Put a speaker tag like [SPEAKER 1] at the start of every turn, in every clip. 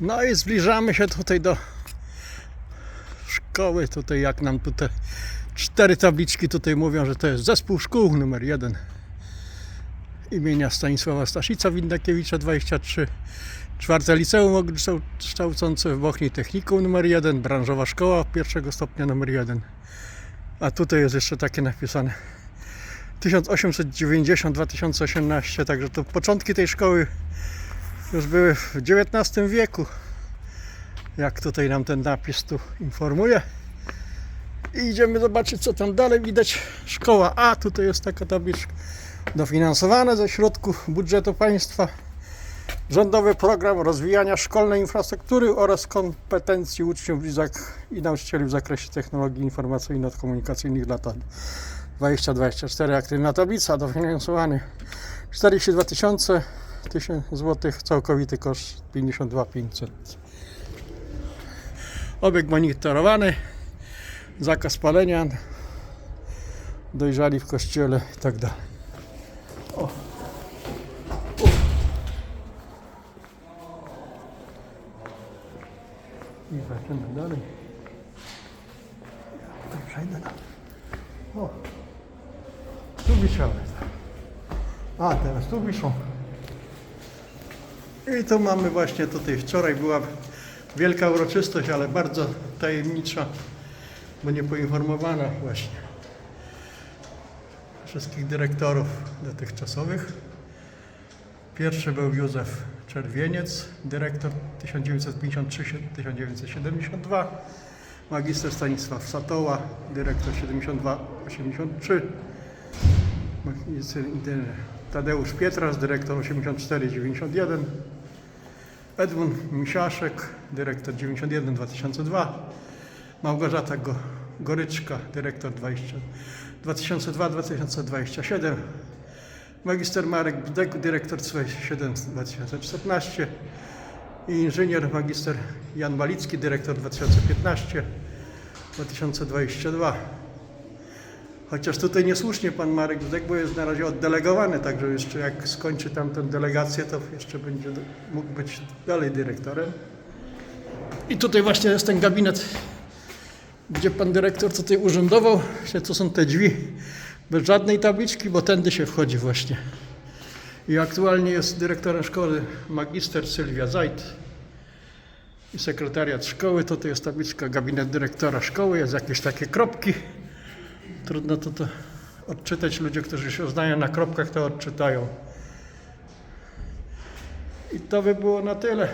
[SPEAKER 1] No i zbliżamy się tutaj do szkoły. Tutaj jak nam tutaj cztery tabliczki tutaj mówią, że to jest zespół szkół numer jeden imienia Stanisława Staszica Windakiewicza 23. Czwarte liceum ogólnokształcące w Bochni Technikum numer 1, branżowa szkoła pierwszego stopnia numer 1. A tutaj jest jeszcze takie napisane 1890-2018, także to początki tej szkoły już były w XIX wieku. Jak tutaj nam ten napis tu informuje. I idziemy zobaczyć, co tam dalej widać. Szkoła A, tutaj jest taka tabliczka. Dofinansowane ze środków budżetu państwa. Rządowy program rozwijania szkolnej infrastruktury oraz kompetencji uczniów i nauczycieli w zakresie technologii informacyjno-komunikacyjnych lata 2024. Aktywna tablica, dofinansowanie 42 tysiące 1000 zł, całkowity koszt 52 500. Obieg monitorowany, zakaz palenia, dojrzali w kościele i tak dalej. O. I zaczynamy dalej. Tutaj przejdę na... O. Tu wisiały. A, teraz tu wiszą. I tu mamy właśnie tutaj, wczoraj była wielka uroczystość, ale bardzo tajemnicza, bo nie poinformowana właśnie wszystkich dyrektorów dotychczasowych. Pierwszy był Józef Czerwieniec, dyrektor 1953-1972, magister Stanisław Satoła, dyrektor 72-83, magister Tadeusz Pietras, dyrektor 84-91, Edmund Misiaszek, dyrektor 91-2002, Małgorzata Go, Goryczka, dyrektor 20, 2002-2027, magister Marek Bdek, dyrektor 27-2014 i inżynier magister Jan Malicki, dyrektor 2015-2022. Chociaż tutaj niesłusznie pan Marek Dudek, bo jest na razie oddelegowany, także jeszcze jak skończy tam tę delegację, to jeszcze będzie mógł być dalej dyrektorem. I tutaj właśnie jest ten gabinet, gdzie pan dyrektor tutaj urzędował. Tu są te drzwi bez żadnej tabliczki, bo tędy się wchodzi właśnie. I aktualnie jest dyrektorem szkoły magister Sylwia Zajt i sekretariat szkoły. Tutaj jest tabliczka gabinet dyrektora szkoły, jest jakieś takie kropki. Trudno to, to odczytać. Ludzie, którzy się znają na kropkach, to odczytają. I to by było na tyle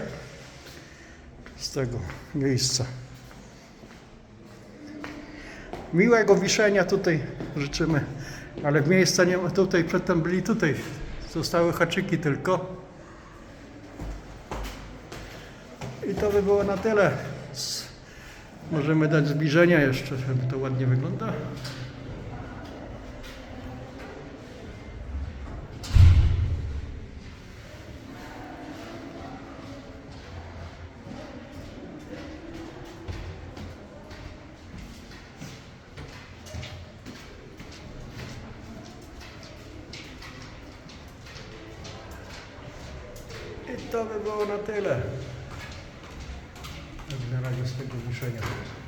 [SPEAKER 1] z tego miejsca. Miłego wiszenia tutaj życzymy, ale miejsca nie ma tutaj, przedtem byli tutaj. Zostały haczyki tylko. I to by było na tyle. Możemy dać zbliżenia jeszcze, żeby to ładnie wygląda. To by było na tyle. Tak Na razie z tego wiszenia.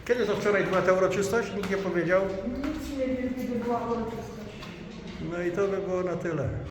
[SPEAKER 1] Kiedy to wczoraj była ta uroczystość? Nikt nie powiedział.
[SPEAKER 2] Nic nie wiem, kiedy była uroczystość.
[SPEAKER 1] No i to by było na tyle.